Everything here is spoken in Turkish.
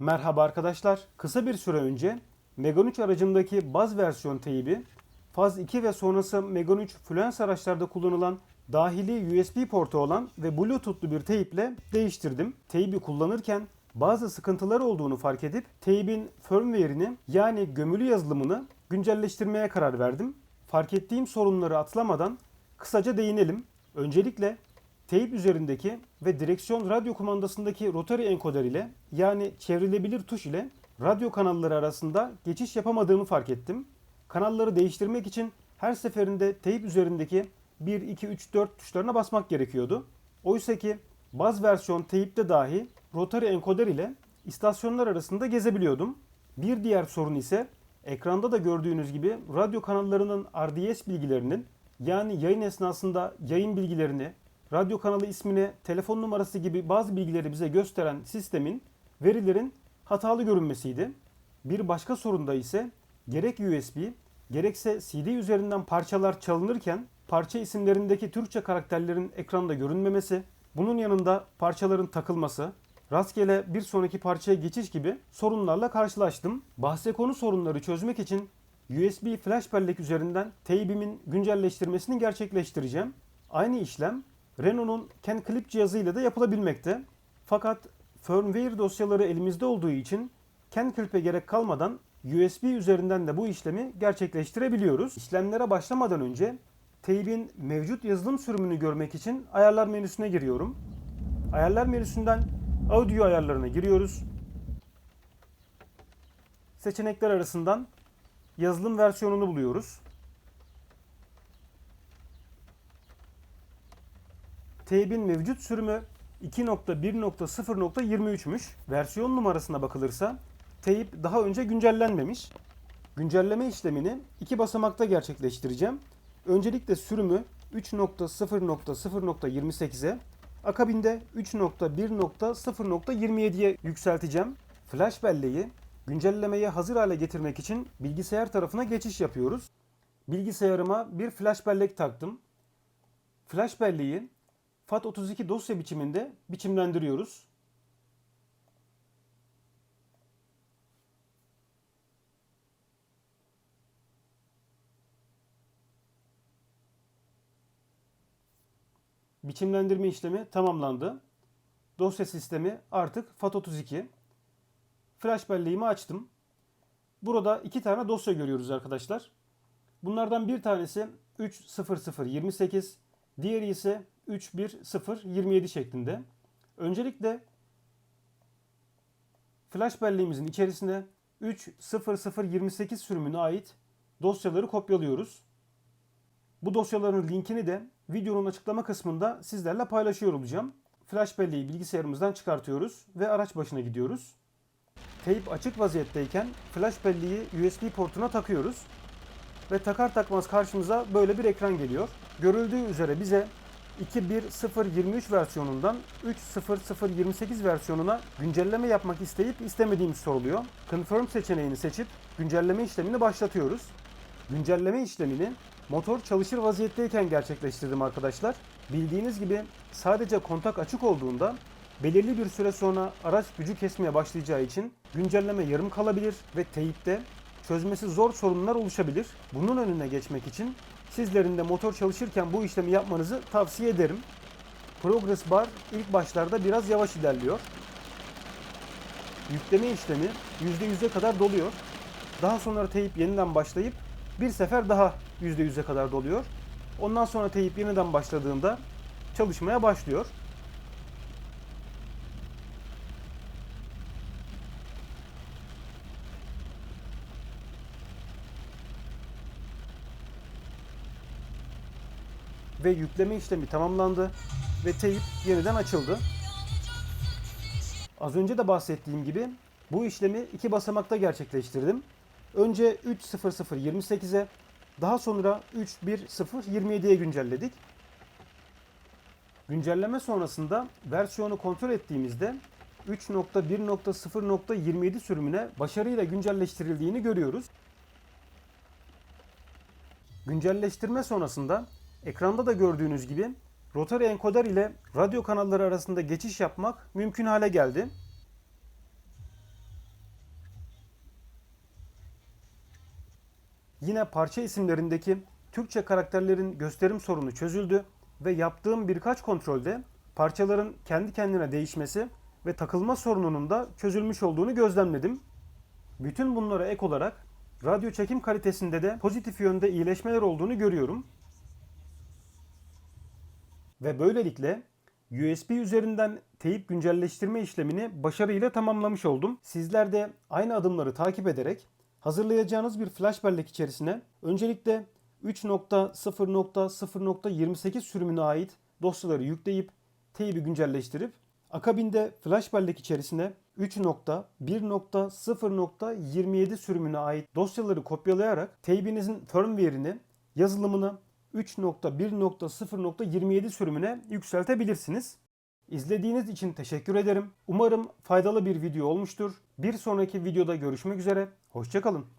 Merhaba arkadaşlar. Kısa bir süre önce Megane 3 aracımdaki baz versiyon teybi faz 2 ve sonrası Megane 3 Fluence araçlarda kullanılan dahili USB portu olan ve Bluetooth'lu bir teyple değiştirdim. Teybi kullanırken bazı sıkıntılar olduğunu fark edip teybin firmware'ini yani gömülü yazılımını güncelleştirmeye karar verdim. Fark ettiğim sorunları atlamadan kısaca değinelim. Öncelikle teyp üzerindeki ve direksiyon radyo kumandasındaki rotary enkoder ile yani çevrilebilir tuş ile radyo kanalları arasında geçiş yapamadığımı fark ettim. Kanalları değiştirmek için her seferinde teyp üzerindeki 1, 2, 3, 4 tuşlarına basmak gerekiyordu. Oysa ki baz versiyon teyipte dahi rotary enkoder ile istasyonlar arasında gezebiliyordum. Bir diğer sorun ise ekranda da gördüğünüz gibi radyo kanallarının RDS bilgilerinin yani yayın esnasında yayın bilgilerini, radyo kanalı ismini, telefon numarası gibi bazı bilgileri bize gösteren sistemin verilerin hatalı görünmesiydi. Bir başka sorun da ise gerek USB gerekse CD üzerinden parçalar çalınırken parça isimlerindeki Türkçe karakterlerin ekranda görünmemesi, bunun yanında parçaların takılması, rastgele bir sonraki parçaya geçiş gibi sorunlarla karşılaştım. Bahse konu sorunları çözmek için USB flash bellek üzerinden teybimin güncelleştirmesini gerçekleştireceğim. Aynı işlem Renault'un Ken Clip cihazıyla da yapılabilmekte. Fakat firmware dosyaları elimizde olduğu için Ken Clip'e gerek kalmadan USB üzerinden de bu işlemi gerçekleştirebiliyoruz. İşlemlere başlamadan önce teybin mevcut yazılım sürümünü görmek için ayarlar menüsüne giriyorum. Ayarlar menüsünden audio ayarlarına giriyoruz. Seçenekler arasından yazılım versiyonunu buluyoruz. Teybin mevcut sürümü 2.1.0.23'müş. Versiyon numarasına bakılırsa teyip daha önce güncellenmemiş. Güncelleme işlemini iki basamakta gerçekleştireceğim. Öncelikle sürümü 3.0.0.28'e, akabinde 3.1.0.27'ye yükselteceğim. Flash belleği güncellemeye hazır hale getirmek için bilgisayar tarafına geçiş yapıyoruz. Bilgisayarıma bir flash bellek taktım. Flash belleği FAT32 dosya biçiminde biçimlendiriyoruz. Biçimlendirme işlemi tamamlandı. Dosya sistemi artık FAT32. Flash belleğimi açtım. Burada iki tane dosya görüyoruz arkadaşlar. Bunlardan bir tanesi 30028, diğeri ise 31027 şeklinde. Öncelikle flash belleğimizin içerisine 30028 sürümüne ait dosyaları kopyalıyoruz. Bu dosyaların linkini de videonun açıklama kısmında sizlerle paylaşıyor olacağım. Flash belleği bilgisayarımızdan çıkartıyoruz ve araç başına gidiyoruz. Teyp açık vaziyetteyken flash belleği USB portuna takıyoruz. Ve takar takmaz karşımıza böyle bir ekran geliyor. Görüldüğü üzere bize 2.1.0.23 versiyonundan 3.0.0.28 versiyonuna güncelleme yapmak isteyip istemediğimiz soruluyor. Confirm seçeneğini seçip güncelleme işlemini başlatıyoruz. Güncelleme işlemini motor çalışır vaziyetteyken gerçekleştirdim arkadaşlar. Bildiğiniz gibi sadece kontak açık olduğunda belirli bir süre sonra araç gücü kesmeye başlayacağı için güncelleme yarım kalabilir ve teyipte çözmesi zor sorunlar oluşabilir. Bunun önüne geçmek için sizlerin de motor çalışırken bu işlemi yapmanızı tavsiye ederim. Progress bar ilk başlarda biraz yavaş ilerliyor. Yükleme işlemi %100'e kadar doluyor. Daha sonra teyip yeniden başlayıp bir sefer daha %100'e kadar doluyor. Ondan sonra teyip yeniden başladığında çalışmaya başlıyor. Ve yükleme işlemi tamamlandı ve teyip yeniden açıldı. Az önce de bahsettiğim gibi bu işlemi iki basamakta gerçekleştirdim. Önce 3.0028'e daha sonra 3.1.0.27'ye güncelledik. Güncelleme sonrasında versiyonu kontrol ettiğimizde 3.1.0.27 sürümüne başarıyla güncelleştirildiğini görüyoruz. Güncelleştirme sonrasında Ekranda da gördüğünüz gibi Rotary enkoder ile radyo kanalları arasında geçiş yapmak mümkün hale geldi. Yine parça isimlerindeki Türkçe karakterlerin gösterim sorunu çözüldü ve yaptığım birkaç kontrolde parçaların kendi kendine değişmesi ve takılma sorununun da çözülmüş olduğunu gözlemledim. Bütün bunlara ek olarak radyo çekim kalitesinde de pozitif yönde iyileşmeler olduğunu görüyorum. Ve böylelikle USB üzerinden teyip güncelleştirme işlemini başarıyla tamamlamış oldum. Sizler de aynı adımları takip ederek hazırlayacağınız bir flash bellek içerisine öncelikle 3.0.0.28 sürümüne ait dosyaları yükleyip teybi güncelleştirip akabinde flash bellek içerisine 3.1.0.27 sürümüne ait dosyaları kopyalayarak teybinizin firmware'ini, yazılımını 3.1.0.27 sürümüne yükseltebilirsiniz. İzlediğiniz için teşekkür ederim. Umarım faydalı bir video olmuştur. Bir sonraki videoda görüşmek üzere. Hoşçakalın.